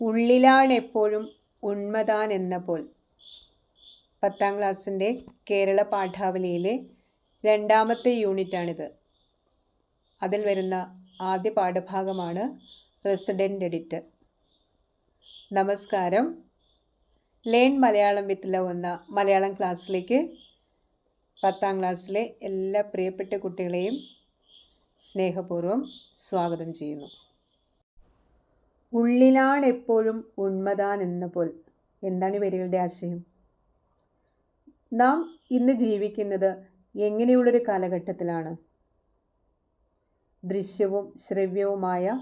ഉള്ളിലാണെപ്പോഴും ഉണ്മതാൻ എന്ന പോൽ പത്താം ക്ലാസ്സിന്റെ കേരള പാഠാവലിയിലെ രണ്ടാമത്തെ യൂണിറ്റാണിത്. അതിൽ വരുന്ന ആദ്യ പാഠഭാഗമാണ് റെസിഡന്റ് എഡിറ്റ്. നമസ്കാരം. ലേൺ മലയാളം വിത്ത് ലവ് എന്ന മലയാളം ക്ലാസ്സിലേക്ക് പത്താം ക്ലാസ്സിലെ എല്ലാ പ്രിയപ്പെട്ട കുട്ടികളെയും സ്നേഹപൂർവം സ്വാഗതം ചെയ്യുന്നു. ഉള്ളിലാണെപ്പോഴും ഉണ്മതാൻ എന്ന പോൽ എന്താണ് ഈ വരികളുടെ ആശയം? നാം ഇന്ന് ജീവിക്കുന്നത് എങ്ങനെയുള്ളൊരു കാലഘട്ടത്തിലാണ്. ദൃശ്യവും ശ്രവ്യവുമായ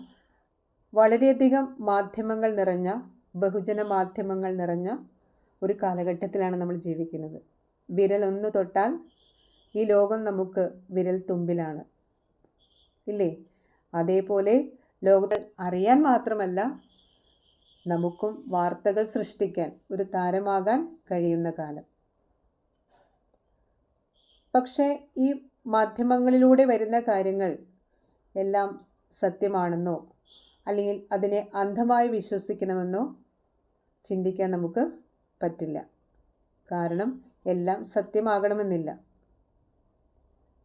വളരെയധികം മാധ്യമങ്ങൾ നിറഞ്ഞ ബഹുജന മാധ്യമങ്ങൾ നിറഞ്ഞ ഒരു കാലഘട്ടത്തിലാണ് നമ്മൾ ജീവിക്കുന്നത്. വിരൽ ഒന്ന് തൊട്ടാൽ ഈ ലോകം നമുക്ക് വിരൽ തുമ്പിലാണ് ഇല്ലേ? അതേപോലെ ലോകത്തിൽ അറിയാൻ മാത്രമല്ല നമുക്കും വാർത്തകൾ സൃഷ്ടിക്കാൻ ഒരു താരമാകാൻ കഴിയുന്ന കാലം. പക്ഷേ ഈ മാധ്യമങ്ങളിലൂടെ വരുന്ന കാര്യങ്ങൾ എല്ലാം സത്യമാണെന്നോ അല്ലെങ്കിൽ അതിനെ അന്ധമായി വിശ്വസിക്കണമെന്നോ ചിന്തിക്കാൻ നമുക്ക് പറ്റില്ല. കാരണം എല്ലാം സത്യമാകണമെന്നില്ല.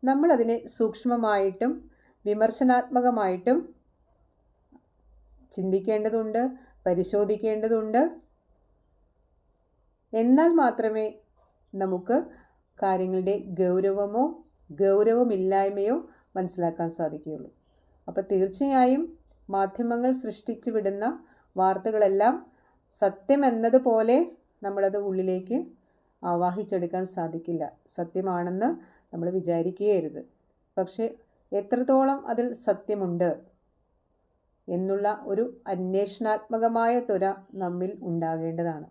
നമ്മളതിനെ സൂക്ഷ്മമായിട്ടും വിമർശനാത്മകമായിട്ടും ചിന്തിക്കേണ്ടതുണ്ട് പരിശോധിക്കേണ്ടതുണ്ട്. എന്നാൽ മാത്രമേ നമുക്ക് കാര്യങ്ങളുടെ ഗൗരവമോ ഗൗരവമില്ലായ്മയോ മനസ്സിലാക്കാൻ സാധിക്കുകയുള്ളൂ. അപ്പോൾ തീർച്ചയായും മാധ്യമങ്ങൾ സൃഷ്ടിച്ചു വിടുന്ന വാർത്തകളെല്ലാം സത്യമെന്നതുപോലെ നമ്മളത് ഉള്ളിലേക്ക് ആവാഹിച്ചെടുക്കാൻ സാധിക്കില്ല. സത്യമാണെന്ന് നമ്മൾ വിചാരിക്കുകയരുത്. പക്ഷേ എത്രത്തോളം അതിൽ സത്യമുണ്ട് എന്നുള്ള ഒരു അന്വേഷണാത്മകമായ ത്വര നമ്മിൽ ഉണ്ടാകേണ്ടതാണ്.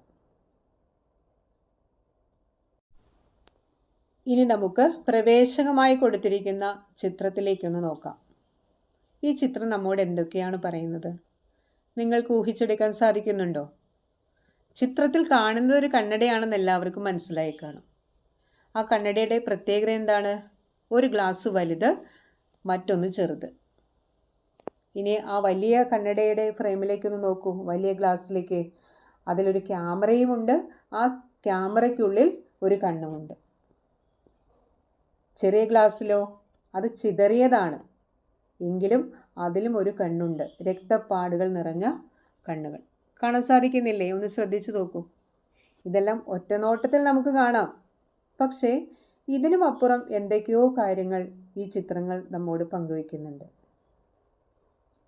ഇനി നമുക്ക് പ്രവേശകമായി കൊടുത്തിരിക്കുന്ന ചിത്രത്തിലേക്കൊന്ന് നോക്കാം. ഈ ചിത്രം നമ്മോട് എന്തൊക്കെയാണ് പറയുന്നത്? നിങ്ങൾക്ക് ഊഹിച്ചെടുക്കാൻ സാധിക്കുന്നുണ്ടോ? ചിത്രത്തിൽ കാണുന്നത് ഒരു കണ്ണടയാണെന്ന് എല്ലാവർക്കും മനസ്സിലായി കാണും. ആ കണ്ണടയുടെ പ്രത്യേകത എന്താണ്? ഒരു ഗ്ലാസ് വലുത് മറ്റൊന്ന് ചെറുത്. ഇനി ആ വലിയ കണ്ണടയുടെ ഫ്രെയിമിലേക്കൊന്ന് നോക്കൂ വലിയ ഗ്ലാസ്സിലേക്ക്. അതിലൊരു ക്യാമറയുമുണ്ട്. ആ ക്യാമറയ്ക്കുള്ളിൽ ഒരു കണ്ണുമുണ്ട്. ചെറിയ ഗ്ലാസ്സിലോ? അത് ചിതറിയതാണ്. എങ്കിലും അതിലും ഒരു കണ്ണുണ്ട്. രക്തപ്പാടുകൾ നിറഞ്ഞ കണ്ണുകൾ. കാണാൻ സാധിക്കുന്നില്ലേ? ഒന്ന് ശ്രദ്ധിച്ചു നോക്കൂ. ഇതെല്ലാം ഒറ്റനോട്ടത്തിൽ നമുക്ക് കാണാം. പക്ഷേ ഇതിനും അപ്പുറം എന്തൊക്കെയോ കാര്യങ്ങൾ ഈ ചിത്രങ്ങൾ നമ്മോട് പങ്കുവയ്ക്കുന്നുണ്ട്.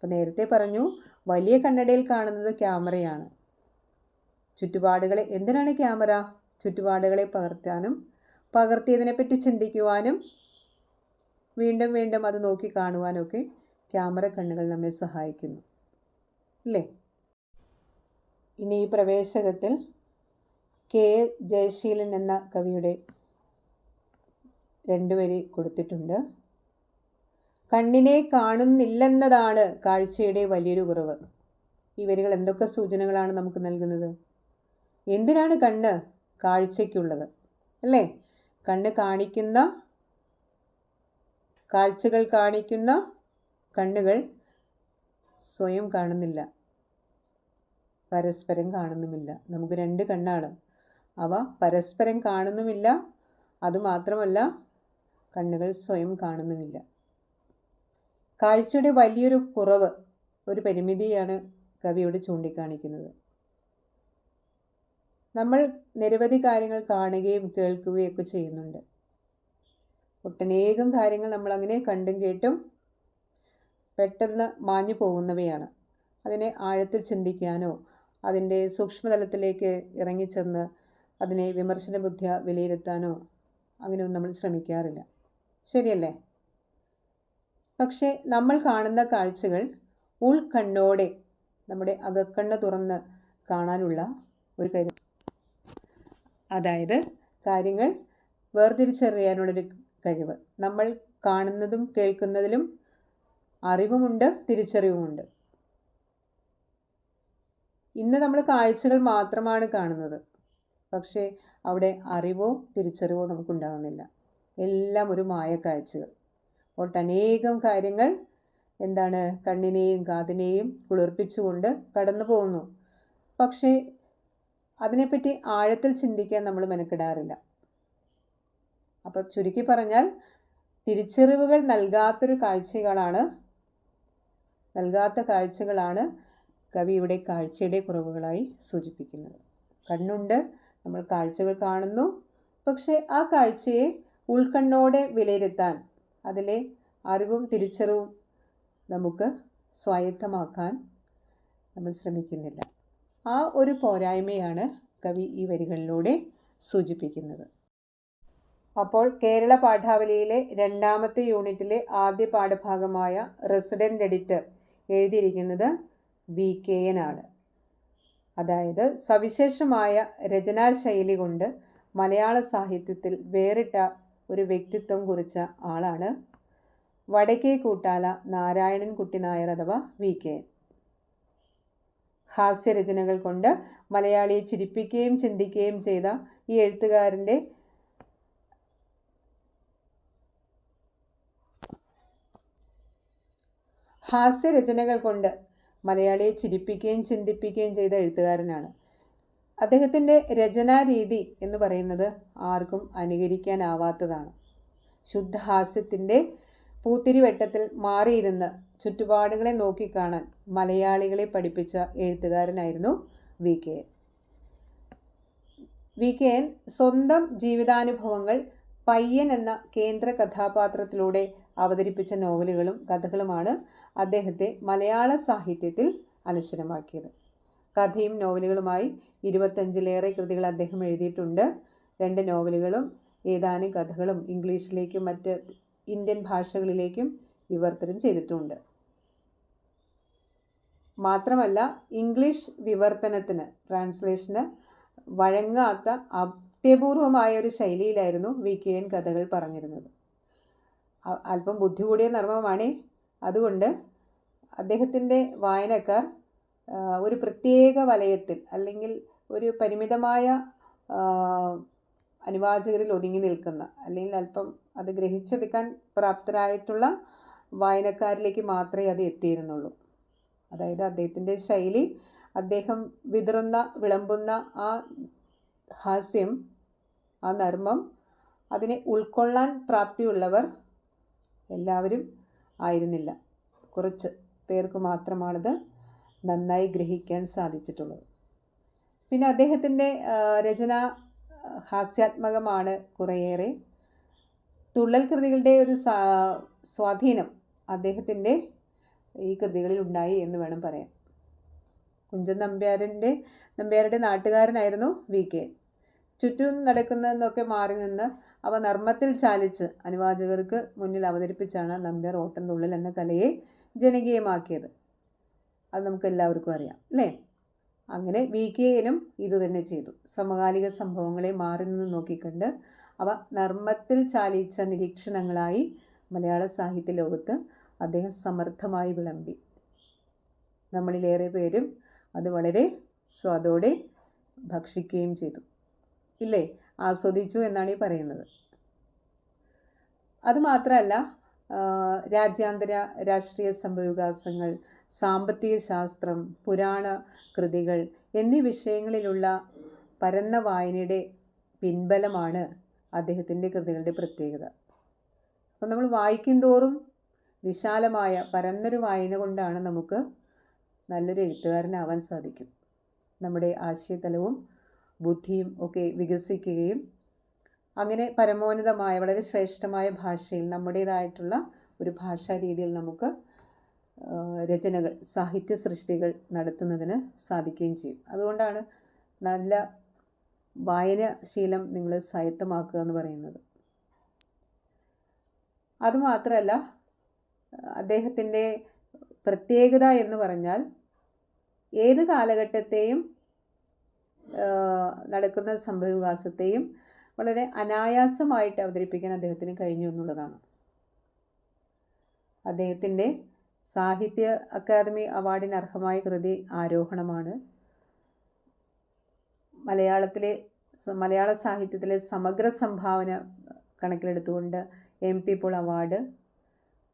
അപ്പോൾ നേരത്തെ പറഞ്ഞു വലിയ കണ്ണടയിൽ കാണുന്നത് ക്യാമറയാണ്. ചുറ്റുപാടുകളെ എന്തിനാണ് ക്യാമറ? ചുറ്റുപാടുകളെ പകർത്താനും പകർത്തിയതിനെപ്പറ്റി ചിന്തിക്കുവാനും വീണ്ടും വീണ്ടും അത് നോക്കി കാണുവാനൊക്കെ ക്യാമറ കണ്ണുകൾ നമ്മെ സഹായിക്കുന്നു. അല്ലേ? ഇനി ഈ പ്രവേശകത്തിൽ കെ. ജയശീലൻ എന്ന കവിയുടെ രണ്ട് വരി കൊടുത്തിട്ടുണ്ട്. കണ്ണിനെ കാണുന്നില്ലെന്നതാണ് കാഴ്ചയുടെ വലിയൊരു കുറവ്. ഈ വരികൾ എന്തൊക്കെ സൂചനകളാണ് നമുക്ക് നൽകുന്നത്? എന്തിനാണ് കണ്ണ് കാഴ്ചയ്ക്കുള്ളത്? അല്ലേ? കണ്ണ് കാണിക്കുന്ന കാഴ്ചകൾ കാണിക്കുന്ന കണ്ണുകൾ സ്വയം കാണുന്നില്ല. പരസ്പരം കാണുന്നുമില്ല. നമുക്ക് രണ്ട് കണ്ണാണ്. അവ പരസ്പരം കാണുന്നുമില്ല. അതുമാത്രമല്ല കണ്ണുകൾ സ്വയം കാണുന്നുമില്ല. കാഴ്ചയുടെ വലിയൊരു കുറവ് ഒരു പരിമിതിയാണ് കവിയോട് ചൂണ്ടിക്കാണിക്കുന്നത്. നമ്മൾ നിരവധി കാര്യങ്ങൾ കാണുകയും കേൾക്കുകയും ഒക്കെ ചെയ്യുന്നുണ്ട്. ഒട്ടനേകം കാര്യങ്ങൾ നമ്മൾ അങ്ങനെ കണ്ടും കേട്ടും പെട്ടെന്ന് മാഞ്ഞു പോകുന്നവയാണ്. അതിനെ ആഴത്തിൽ ചിന്തിക്കാനോ അതിന്റെ സൂക്ഷ്മതലത്തിലേക്ക് ഇറങ്ങിച്ചെന്ന് അതിനെ വിമർശന ബുദ്ധിയ വിലയിരുത്താനോ അങ്ങനെയൊന്നും നമ്മൾ ശ്രമിക്കാറില്ല. ശരിയല്ലേ? പക്ഷേ നമ്മൾ കാണുന്ന കാഴ്ചകൾ ഉൾക്കണ്ണോടെ നമ്മുടെ അകക്കണ്ണ് തുറന്ന് കാണാനുള്ള ഒരു കാര്യം. അതായത് കാര്യങ്ങൾ വേർതിരിച്ചറിയാനുള്ളൊരു കഴിവ്. നമ്മൾ കാണുന്നതും കേൾക്കുന്നതിലും അറിവുമുണ്ട് തിരിച്ചറിവുമുണ്ട്. ഇന്ന് നമ്മൾ കാഴ്ചകൾ മാത്രമാണ് കാണുന്നത്. പക്ഷേ അവിടെ അറിവോ തിരിച്ചറിവോ നമുക്കുണ്ടാകുന്നില്ല. എല്ലാം ഒരു മായ കാഴ്ചകൾ ഒട്ടനേകം കാര്യങ്ങൾ എന്താണ് കണ്ണിനെയും കാതിനെയും കുളിർപ്പിച്ചുകൊണ്ട് കടന്നു പോകുന്നു. പക്ഷേ അതിനെപ്പറ്റി ആഴത്തിൽ ചിന്തിക്കാൻ നമ്മൾ മെനക്കെടാറില്ല. അപ്പോൾ ചുരുക്കി പറഞ്ഞാൽ തിരിച്ചറിവുകൾ നൽകാത്തൊരു കാഴ്ചകളാണ് നൽകാത്ത കാഴ്ചകളാണ് കവി ഇവിടെ കാഴ്ചയുടെ കുറവുകളായി സൂചിപ്പിക്കുന്നത്. കണ്ണുണ്ട് നമ്മൾ കാഴ്ചകൾ കാണുന്നു. പക്ഷേ ആ കാഴ്ചയെ ഉൾക്കണ്ണോടെ വിലയിരുത്താൻ അതിലെ അറിവും തിരിച്ചറിവും നമുക്ക് സ്വായത്തമാക്കാൻ നമ്മൾ ശ്രമിക്കുന്നില്ല. ആ ഒരു പോരായ്മയാണ് കവി ഈ വരികളിലൂടെ സൂചിപ്പിക്കുന്നത്. അപ്പോൾ കേരള പാഠാവലിയിലെ രണ്ടാമത്തെ യൂണിറ്റിലെ ആദ്യ പാഠഭാഗമായ റെസിഡന്റ് എഡിറ്റർ എഴുതിയിരിക്കുന്നത് വി കെ എൻ ആണ്. അതായത് സവിശേഷമായ രചനാശൈലി കൊണ്ട് മലയാള സാഹിത്യത്തിൽ വേറിട്ട ഒരു വ്യക്തിത്വം കുറിച്ച ആളാണ്. വടക്കേ കൂട്ടാല നാരായണൻ കുട്ടി നായർ അഥവാ വി. കെ. ഹാസ്യരചനകൾ കൊണ്ട് മലയാളിയെ ചിരിപ്പിക്കുകയും ചിന്തിക്കുകയും ചെയ്ത ഈ എഴുത്തുകാരന്റെ ഹാസ്യരചനകൾ കൊണ്ട് മലയാളിയെ ചിരിപ്പിക്കുകയും ചിന്തിപ്പിക്കുകയും ചെയ്ത എഴുത്തുകാരനാണ്. അദ്ദേഹത്തിന്റെ രചനാരീതി എന്ന് പറയുന്നത് ആർക്കും അനുകരിക്കാനാവാത്തതാണ്. ശുദ്ധഹാസ്യത്തിന്റെ പൂത്തിരിവെട്ടത്തിൽ മാറിയിരുന്ന് ചുറ്റുപാടുകളെ നോക്കിക്കാണാൻ മലയാളികളെ പഠിപ്പിച്ച എഴുത്തുകാരനായിരുന്നു V. K. N. V. K. N. സ്വന്തം ജീവിതാനുഭവങ്ങൾ പയ്യൻ എന്ന കേന്ദ്ര കഥാപാത്രത്തിലൂടെ അവതരിപ്പിച്ച നോവലുകളും കഥകളുമാണ് അദ്ദേഹത്തെ മലയാള സാഹിത്യത്തിൽ അനശ്വരമാക്കിയത്. കഥയും നോവലുകളുമായി ഇരുപത്തഞ്ചിലേറെ കൃതികൾ അദ്ദേഹം എഴുതിയിട്ടുണ്ട്. രണ്ട് നോവലുകളും ഏതാനും കഥകളും ഇംഗ്ലീഷിലേക്കും മറ്റ് ഇന്ത്യൻ ഭാഷകളിലേക്കും വിവർത്തനം ചെയ്തിട്ടുണ്ട്. മാത്രമല്ല ഇംഗ്ലീഷ് വിവർത്തനത്തിന് ട്രാൻസ്ലേഷന് വഴങ്ങാത്ത അത്യപൂർവമായ ഒരു ശൈലിയിലായിരുന്നു വി. കെ. എൻ. കഥകൾ പറഞ്ഞിരുന്നത്. അല്പം ബുദ്ധി കൂടിയ നർമ്മമാണേ. അതുകൊണ്ട് അദ്ദേഹത്തിന്റെ വായനക്കാർ ഒരു പ്രത്യേക വലയത്തിൽ അല്ലെങ്കിൽ ഒരു പരിമിതമായ അനുവാചകരിൽ ഒതുങ്ങി നിൽക്കുന്ന അല്ലെങ്കിൽ അല്പം അത് ഗ്രഹിച്ചെടുക്കാൻ പ്രാപ്തരായിട്ടുള്ള വായനക്കാരിലേക്ക് മാത്രമേ അത് എത്തിയിരുന്നുള്ളൂ. അതായത് അദ്ദേഹത്തിന്റെ ശൈലി അദ്ദേഹം വിതറുന്ന വിളമ്പുന്ന ആ ഹാസ്യം ആ നർമ്മം അതിനെ ഉൾക്കൊള്ളാൻ പ്രാപ്തിയുള്ളവർ എല്ലാവരും ആയിരുന്നില്ല. കുറച്ച് പേർക്ക് മാത്രമാണത്. നന്നായി ഗ്രഹിക്കാൻ സാധിച്ചിട്ടുള്ളത്. പിന്നെ അദ്ദേഹത്തിന്റെ രചന ഹാസ്യാത്മകമാണ് കുറേയേറെ. തുള്ളൽ കൃതികളുടെ ഒരു സ്വാധീനം അദ്ദേഹത്തിന്റെ ഈ കൃതികളിൽ ഉണ്ടായി എന്ന് വേണം പറയാൻ. കുഞ്ചൻ നമ്പ്യാരന്റെ നമ്പ്യാരുടെ നാട്ടുകാരനായിരുന്നു വി. കെ. ചുറ്റും നടക്കുന്നതെന്നൊക്കെ മാറി നിന്ന് അവ നർമ്മത്തിൽ ചാലിച്ച് അനുവാചകർക്ക് മുന്നിൽ അവതരിപ്പിച്ചാണ് നമ്പ്യാർ ഓട്ടം തുള്ളൽ എന്ന കലയെ ജനകീയമാക്കിയത്. അത് നമുക്ക് എല്ലാവർക്കും അറിയാം അല്ലേ? അങ്ങനെ വി കെ എനും ഇത് തന്നെ ചെയ്തു. സമകാലിക സംഭവങ്ങളെ മാറി നിന്ന് നോക്കിക്കണ്ട് അവ നർമ്മത്തിൽ ചാലിച്ച നിരീക്ഷണങ്ങളായി മലയാള സാഹിത്യ ലോകത്ത് അദ്ദേഹം സമർത്ഥമായി വിളമ്പി. നമ്മളിലേറെ പേരും അത് വളരെ സ്വാദോടെ ഭക്ഷിക്കുകയും ചെയ്തു. ഇല്ലേ? ആസ്വദിച്ചു എന്നാണ് ഈ പറയുന്നത്. അതുമാത്രമല്ല രാജ്യാന്തര രാഷ്ട്രീയ സംഭവവികാസങ്ങൾ സാമ്പത്തിക ശാസ്ത്രം പുരാണ കൃതികൾ എന്നീ വിഷയങ്ങളിലുള്ള പരന്ന വായനയുടെ പിൻബലമാണ് അദ്ദേഹത്തിന്റെ കൃതികളുടെ പ്രത്യേകത. അപ്പം നമ്മൾ വായിക്കും തോറും വിശാലമായ പരന്നൊരു വായന കൊണ്ടാണ് നമുക്ക് നല്ലൊരു എഴുത്തുകാരനാവാൻ സാധിക്കും. നമ്മുടെ ആശയതലവും ബുദ്ധിയും ഒക്കെ വികസിക്കുകയും അങ്ങനെ പരമോന്നതമായ വളരെ ശ്രേഷ്ഠമായ ഭാഷയിൽ നമ്മുടേതായിട്ടുള്ള ഒരു ഭാഷാ രീതിയിൽ നമുക്ക് രചനകൾ സാഹിത്യ സൃഷ്ടികൾ നടത്തുന്നതിന് സാധിക്കുകയും ചെയ്യും. അതുകൊണ്ടാണ് നല്ല വായനശീലം നിങ്ങൾ സ്വായത്തമാക്കുക എന്ന് പറയുന്നത്. അതുമാത്രമല്ല അദ്ദേഹത്തിന്റെ പ്രത്യേകത എന്ന് പറഞ്ഞാൽ ഏത് കാലഘട്ടത്തെയും നടക്കുന്ന സംഭവവികാസത്തെയും വളരെ അനായാസമായിട്ട് അവതരിപ്പിക്കാൻ അദ്ദേഹത്തിന് കഴിഞ്ഞു എന്നുള്ളതാണ്. അദ്ദേഹത്തിന്റെ സാഹിത്യ അക്കാദമി അവാർഡിന് അർഹമായ കൃതി ആരോഹണമാണ്. മലയാളത്തിലെ മലയാള സാഹിത്യത്തിലെ സമഗ്ര സംഭാവന കണക്കിലെടുത്തുകൊണ്ട് എം പി പോൾ അവാർഡ്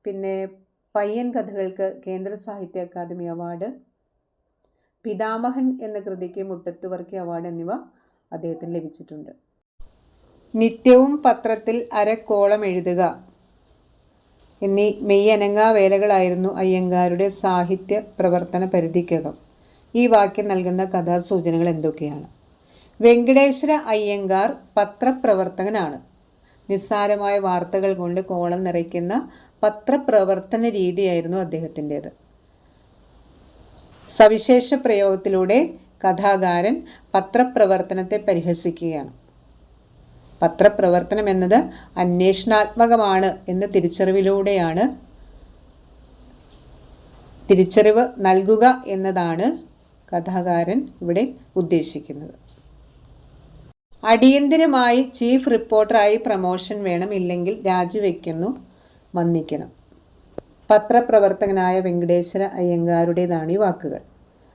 പിന്നെ പയ്യൻ കഥകൾക്ക് കേന്ദ്ര സാഹിത്യ അക്കാദമി അവാർഡ് പിതാമഹൻ എന്ന കൃതിക്ക് മുട്ടത്തുവർക്കി അവാർഡ് എന്നിവ അദ്ദേഹത്തിന് ലഭിച്ചിട്ടുണ്ട്. നിത്യവും പത്രത്തിൽ അരക്കോളം എഴുതുക. എന്നീ മെയ്യനങ്ങാ വേലകളായിരുന്നു അയ്യങ്കാരുടെ സാഹിത്യ പ്രവർത്തന പരിധിക്കകം. ഈ വാക്യം നൽകുന്ന കഥാസൂചനകൾ എന്തൊക്കെയാണ്? വെങ്കടേശ്വര അയ്യങ്കാർ പത്രപ്രവർത്തകനാണ്. നിസ്സാരമായ വാർത്തകൾ കൊണ്ട് കോളം നിറയ്ക്കുന്ന പത്രപ്രവർത്തന രീതിയായിരുന്നു അദ്ദേഹത്തിന്റേത്. സവിശേഷ പ്രയോഗത്തിലൂടെ കഥാകാരൻ പത്രപ്രവർത്തനത്തെ പരിഹസിക്കുകയാണ്. പത്രപ്രവർത്തനം എന്നത് അന്വേഷണാത്മകമാണ് എന്ന തിരിച്ചറിവിലൂടെയാണ്. തിരിച്ചറിവ് നൽകുക എന്നതാണ് കഥാകാരൻ ഇവിടെ ഉദ്ദേശിക്കുന്നത്. അടിയന്തിരമായി ചീഫ് റിപ്പോർട്ടറായി പ്രമോഷൻ വേണം ഇല്ലെങ്കിൽ രാജിവെക്കുന്നു വന്നിക്കണം. പത്രപ്രവർത്തകനായ വെങ്കടേശ്വര അയ്യങ്കാരുടേതാണ് ഈ വാക്കുകൾ.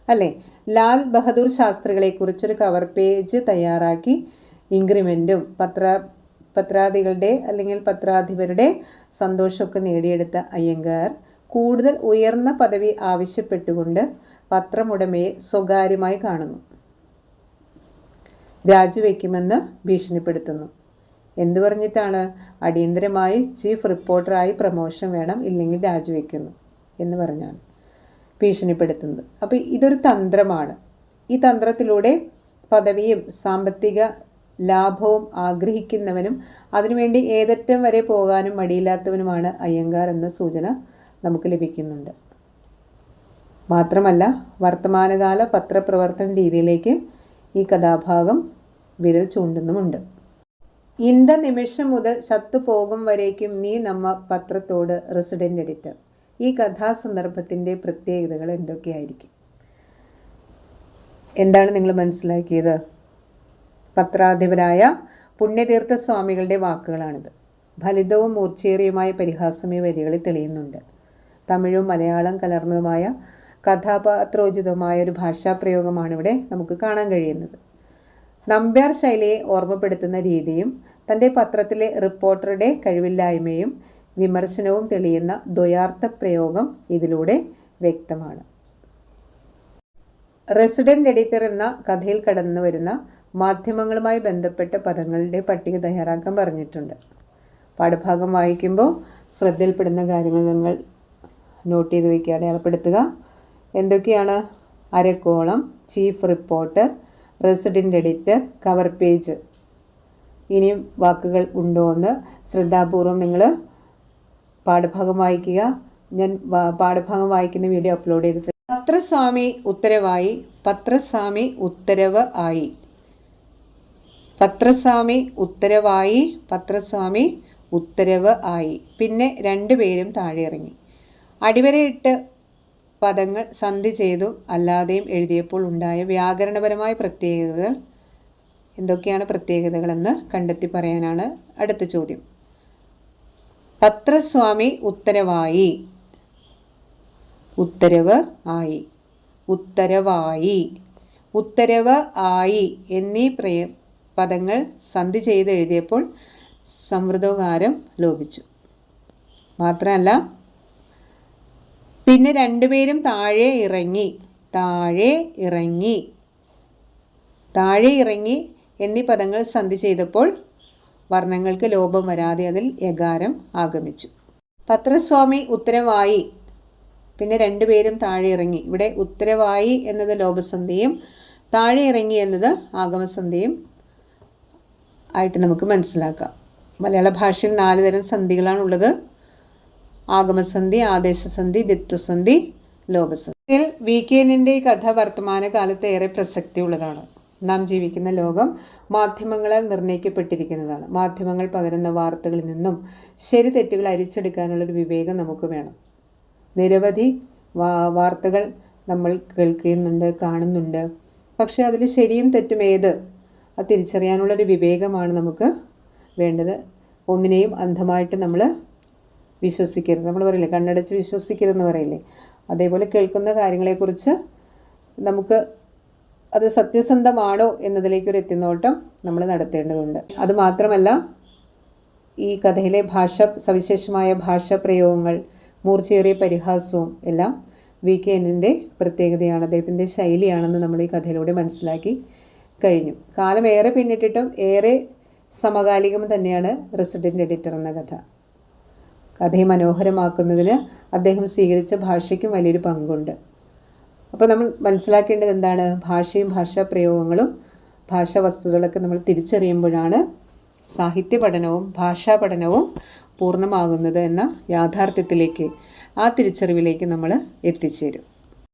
അല്ലേ? ലാൽ ബഹദൂർ ശാസ്ത്രികളെക്കുറിച്ചൊരു കവർ പേജ് തയ്യാറാക്കി ഇൻക്രിമെന്റും പത്ര പത്രാധികളുടെ അല്ലെങ്കിൽ പത്രാധിപരുടെ സന്തോഷമൊക്കെ നേടിയെടുത്ത അയ്യങ്കാർ കൂടുതൽ ഉയർന്ന പദവി ആവശ്യപ്പെട്ടുകൊണ്ട് പത്രമുടമയെ സ്വകാര്യമായി കാണുന്നു. രാജിവെക്കുമെന്ന് ഭീഷണിപ്പെടുത്തുന്നു. എന്തു പറഞ്ഞിട്ടാണ്? അടിയന്തരമായി ചീഫ് റിപ്പോർട്ടറായി പ്രമോഷൻ വേണം ഇല്ലെങ്കിൽ രാജിവെക്കുന്നു എന്ന് പറഞ്ഞാണ് ഭീഷണിപ്പെടുത്തുന്നത്. അപ്പോൾ ഇതൊരു തന്ത്രമാണ്. ഈ തന്ത്രത്തിലൂടെ പദവിയും സാമ്പത്തിക ലാഭവും ആഗ്രഹിക്കുന്നവനും അതിനുവേണ്ടി ഏതറ്റം വരെ പോകാനും മടിയില്ലാത്തവനുമാണ് അയ്യങ്കാർ എന്ന സൂചന നമുക്ക് ലഭിക്കുന്നുണ്ട്. മാത്രമല്ല വർത്തമാനകാല പത്രപ്രവർത്തന രീതിയിലേക്ക് ഈ കഥാഭാഗം വിരൽ ചൂണ്ടുന്നുമുണ്ട്. ഇന്ത നിമിഷം മുതൽ ശത്തു പോകും വരേക്കും നീ നമ്മ പത്രത്തോട് റെസിഡന്റ് എഡിറ്റർ. ഈ കഥാസന്ദർഭത്തിന്റെ പ്രത്യേകതകൾ എന്തൊക്കെയായിരിക്കും? എന്താണ് നിങ്ങൾ മനസ്സിലാക്കിയത്? പത്രാധിപരായ പുണ്യതീർത്ഥ സ്വാമികളുടെ വാക്കുകളാണിത്. ഫലിതവും മൂർച്ചേറിയുമായ പരിഹാസം ഈ വരികളിൽ തെളിയുന്നുണ്ട്. തമിഴും മലയാളം കലർന്നതുമായ കഥാപാത്രോചിതമായ ഒരു ഭാഷാപ്രയോഗമാണ് ഇവിടെ നമുക്ക് കാണാൻ കഴിയുന്നത്. നമ്പ്യാർ ശൈലിയെ ഓർമ്മപ്പെടുത്തുന്ന രീതിയും തന്റെ പത്രത്തിലെ റിപ്പോർട്ടറുടെ കഴിവില്ലായ്മയും വിമർശനവും തെളിയുന്ന ദ്വയാർത്ഥ പ്രയോഗം ഇതിലൂടെ വ്യക്തമാണ്. റെസിഡന്റ് എഡിറ്റർ എന്ന കഥയിൽ കടന്നു വരുന്ന മാധ്യമങ്ങളുമായി ബന്ധപ്പെട്ട പദങ്ങളുടെ പട്ടിക തയ്യാറാക്കാൻ പറഞ്ഞിട്ടുണ്ട്. പാഠഭാഗം വായിക്കുമ്പോൾ ശ്രദ്ധയിൽപ്പെടുന്ന കാര്യങ്ങൾ നിങ്ങൾ നോട്ട് ചെയ്ത് വയ്ക്കുക അടയാളപ്പെടുത്തുക. എന്തൊക്കെയാണ്? അരക്കോളം chief reporter resident editor cover page ഇനിയും വാക്കുകൾ ഉണ്ടോ എന്ന് ശ്രദ്ധാപൂർവം നിങ്ങൾ പാഠഭാഗം വായിക്കുക. ഞാൻ പാഠഭാഗം വായിക്കുന്ന വീഡിയോ അപ്ലോഡ് ചെയ്തിട്ടുണ്ട്. പത്രസ്വാമി ഉത്തരവായി പത്രസ്വാമി ഉത്തരവ് ആയി. പത്രസ്വാമി ഉത്തരവായി പത്രസ്വാമി ഉത്തരവ് ആയി. പിന്നെ രണ്ടുപേരും താഴെ ഇറങ്ങി അടിവരയിട്ട് പദങ്ങൾ സന്ധി ചെയ്തും അല്ലാതെയും എഴുതിയപ്പോൾ ഉണ്ടായ വ്യാകരണപരമായ പ്രത്യേകതകൾ എന്തൊക്കെയാണ് പ്രത്യേകതകളെന്ന് കണ്ടെത്തി പറയാനാണ് അടുത്ത ചോദ്യം. പത്രസ്വാമി ഉത്തരവായി. ഉത്തരവ് ആയി. ഉത്തരവായി. ഉത്തരവ് ആയി എന്നീ പ്രയ പദങ്ങൾ സന്ധി ചെയ്ത് എഴുതിയപ്പോൾ സമൃദ്ധകാരം ലോപിച്ചു. മാത്രമല്ല പിന്നെ രണ്ടുപേരും താഴെ ഇറങ്ങി താഴെ ഇറങ്ങി താഴെ ഇറങ്ങി എന്നീ പദങ്ങൾ സന്ധി ചെയ്തപ്പോൾ വർണങ്ങൾക്ക് ലോപം വരാതെ അതിൽ യകാരം ആഗമിച്ചു. പത്രസ്വാമി ഉത്തരവായി. പിന്നെ രണ്ടുപേരും താഴെ ഇറങ്ങി. ഇവിടെ ഉത്തരവായി എന്നത് ലോപസന്ധിയും താഴെ ഇറങ്ങി എന്നത് ആഗമസന്ധിയും ആയിട്ട് നമുക്ക് മനസ്സിലാക്കാം. മലയാള ഭാഷയിൽ നാല് തരം സന്ധികളാണുള്ളത്. ആഗമസന്ധി ആദേശസന്ധി ദിത്വസന്ധി ലോകസന്ധി ഇതിൽ വി കെ എന്നിന്റെ കഥ വർത്തമാനകാലത്ത് ഏറെ പ്രസക്തിയുള്ളതാണ്. നാം ജീവിക്കുന്ന ലോകം മാധ്യമങ്ങളാൽ നിർണയിക്കപ്പെട്ടിരിക്കുന്നതാണ് മാധ്യമങ്ങൾ പകരുന്ന വാർത്തകളിൽ നിന്നും ശരി തെറ്റുകൾ അരിച്ചെടുക്കാനുള്ളൊരു വിവേകം നമുക്ക് വേണം. നിരവധി വാർത്തകൾ നമ്മൾ കേൾക്കുന്നുണ്ട് കാണുന്നുണ്ട്. പക്ഷേ അതിൽ ശരിയും തെറ്റും ഏത്? അത് തിരിച്ചറിയാനുള്ളൊരു വിവേകമാണ് നമുക്ക് വേണ്ടത്. ഒന്നിനെയും അന്ധമായിട്ട് നമ്മൾ വിശ്വസിക്കരുത്. നമ്മൾ പറയില്ലേ കണ്ണടച്ച് വിശ്വസിക്കരുതെന്ന് പറയില്ലേ? അതേപോലെ കേൾക്കുന്ന കാര്യങ്ങളെക്കുറിച്ച് നമുക്ക് അത് സത്യസന്ധമാണോ എന്നതിലേക്കൊരു എത്തിനോട്ടം നമ്മൾ നടത്തേണ്ടതുണ്ട്. അതുമാത്രമല്ല ഈ കഥയിലെ ഭാഷ സവിശേഷമായ ഭാഷാ പ്രയോഗങ്ങൾ മൂർച്ചയേറിയ പരിഹാസവും എല്ലാം വി കെ എന്നിന്റെ പ്രത്യേകതയാണ്. അദ്ദേഹത്തിന്റെ ശൈലിയാണെന്ന് നമ്മൾ ഈ കഥയിലൂടെ മനസ്സിലാക്കി. കഴിഞ്ഞു. കാലം ഏറെ പിന്നിട്ടിട്ടും ഏറെ സമകാലികം തന്നെയാണ് റെസിഡന്റ് എഡിറ്റർ എന്ന കഥ. കഥയെ മനോഹരമാക്കുന്നതിന് അദ്ദേഹം സ്വീകരിച്ച ഭാഷയ്ക്കും വലിയൊരു പങ്കുണ്ട്. അപ്പോൾ നമ്മൾ മനസ്സിലാക്കേണ്ടത് എന്താണ്? ഭാഷയും ഭാഷാ പ്രയോഗങ്ങളും ഭാഷാ വസ്തുതകളൊക്കെ നമ്മൾ തിരിച്ചറിയുമ്പോഴാണ് സാഹിത്യ പഠനവും ഭാഷാ പഠനവും പൂർണമാകുന്നത് എന്ന യാഥാർത്ഥ്യത്തിലേക്ക് ആ തിരിച്ചറിവിലേക്ക് നമ്മൾ എത്തിച്ചേരും.